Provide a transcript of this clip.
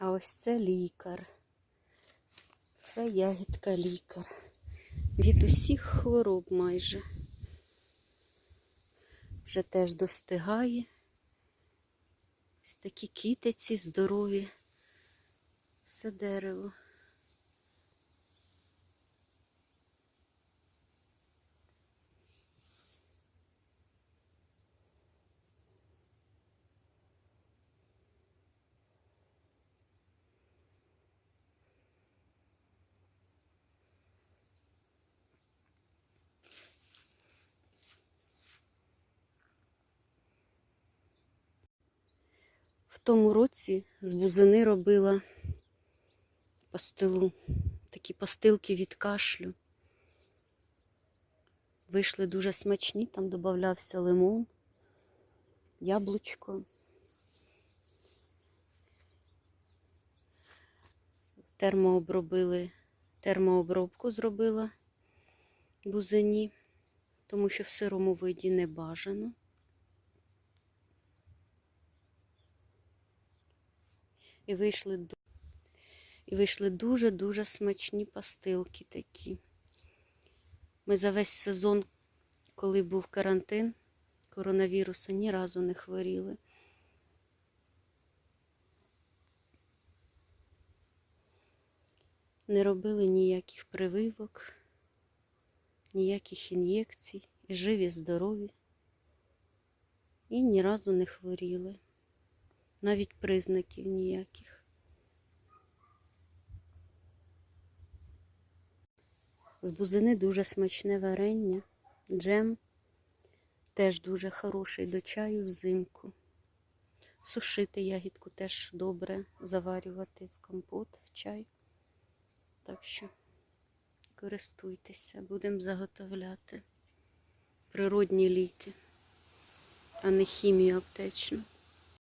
А ось це лікар. Це ягідка лікар. Від усіх хвороб майже. Вже теж достигає. Ось такі кітиці здорові. Все дерево. Тому році з бузини робила пастилу, такі пастилки від кашлю. Вийшли дуже смачні, там додавався лимон, яблучко. Термообробили, термообробку зробила бузині, тому що в сирому виді не бажано. І вийшли, і вийшли дуже-дуже смачні пастилки такі. Ми за весь сезон, коли був карантин коронавірусу, ні разу не хворіли. Не робили ніяких прививок, ніяких ін'єкцій, і живі, здорові. І ні разу не хворіли навіть признаків ніяких. З бузини дуже смачне варення, джем теж дуже хороший до чаю взимку. Сушити ягідку теж добре заварювати в компот, в чай. Так що користуйтеся, будемо заготовляти природні ліки, а не хімію аптечну.